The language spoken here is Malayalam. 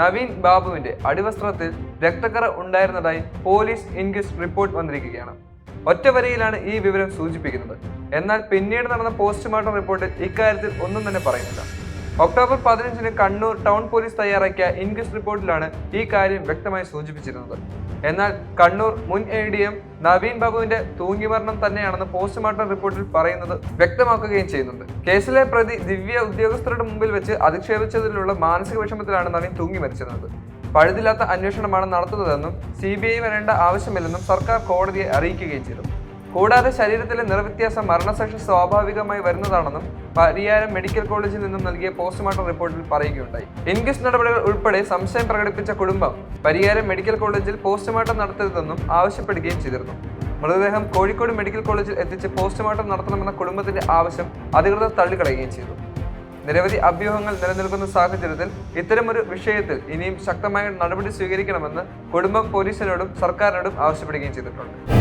നവീൻ ബാബുവിന്റെ അടിവസ്ത്രത്തിൽ രക്തക്കറ ഉണ്ടായിരുന്നതായി പോലീസ് ഇൻക്വസ്റ്റ് റിപ്പോർട്ട് വന്നിരിക്കുകയാണ്. ഒറ്റ വരിയിലാണ് ഈ വിവരം സൂചിപ്പിക്കുന്നത്. എന്നാൽ പിന്നീട് നടന്ന പോസ്റ്റ്മോർട്ടം റിപ്പോർട്ടിൽ ഇക്കാര്യത്തിൽ ഒന്നും തന്നെ പറയുന്നില്ല. ഒക്ടോബർ പതിനഞ്ചിന് കണ്ണൂർ ടൗൺ പോലീസ് തയ്യാറാക്കിയ ഇൻക്വസ്റ്റ് റിപ്പോർട്ടിലാണ് ഈ കാര്യം വ്യക്തമായി സൂചിപ്പിച്ചിരുന്നത്. എന്നാൽ കണ്ണൂർ മുൻ എ ഡി എം നവീൻ ബാബുവിന്റെ തൂങ്ങിമരണം തന്നെയാണെന്ന് പോസ്റ്റ്മോർട്ടം റിപ്പോർട്ടിൽ പറയുന്നത് വ്യക്തമാക്കുകയും ചെയ്യുന്നുണ്ട്. കേസിലെ പ്രതി ദിവ്യ ഉദ്യോഗസ്ഥരുടെ മുമ്പിൽ വെച്ച് അധിക്ഷേപിച്ചതിലുള്ള മാനസിക വിഷമത്തിലാണ് നവീൻ തൂങ്ങി മരിച്ചിരുന്നത്. പഴുതില്ലാത്ത അന്വേഷണമാണ് നടത്തുന്നതെന്നും സി ബി ഐ വരേണ്ട ആവശ്യമില്ലെന്നും സർക്കാർ കോടതിയെ അറിയിക്കുകയും ചെയ്തു. കൂടാതെ ശരീരത്തിലെ നിറവ്യത്യാസം മരണശേഷം സ്വാഭാവികമായി വരുന്നതാണെന്നും പരിയാരം മെഡിക്കൽ കോളേജിൽ നിന്നും നൽകിയ പോസ്റ്റ്മോർട്ടം റിപ്പോർട്ടിൽ പറയുകയുണ്ടായി. ഇൻക്വസ്റ്റ് നടപടികൾ ഉൾപ്പെടെ സംശയം പ്രകടിപ്പിച്ച കുടുംബം പരിയാരം മെഡിക്കൽ കോളേജിൽ പോസ്റ്റ്മോർട്ടം നടത്തരുതെന്നും ആവശ്യപ്പെടുകയും ചെയ്തിരുന്നു. മൃതദേഹം കോഴിക്കോട് മെഡിക്കൽ കോളേജിൽ എത്തിച്ച് പോസ്റ്റ്മോർട്ടം നടത്തണമെന്ന കുടുംബത്തിന്റെ ആവശ്യം അധികൃതർ തള്ളിക്കളയുകയും ചെയ്തു. നിരവധി അഭ്യൂഹങ്ങൾ നിലനിൽക്കുന്ന സാഹചര്യത്തിൽ ഇത്തരമൊരു വിഷയത്തിൽ ഇനിയും ശക്തമായ നടപടി സ്വീകരിക്കണമെന്ന് കുടുംബം പോലീസിനോടും സർക്കാരിനോടും ആവശ്യപ്പെടുകയും ചെയ്തിട്ടുണ്ട്.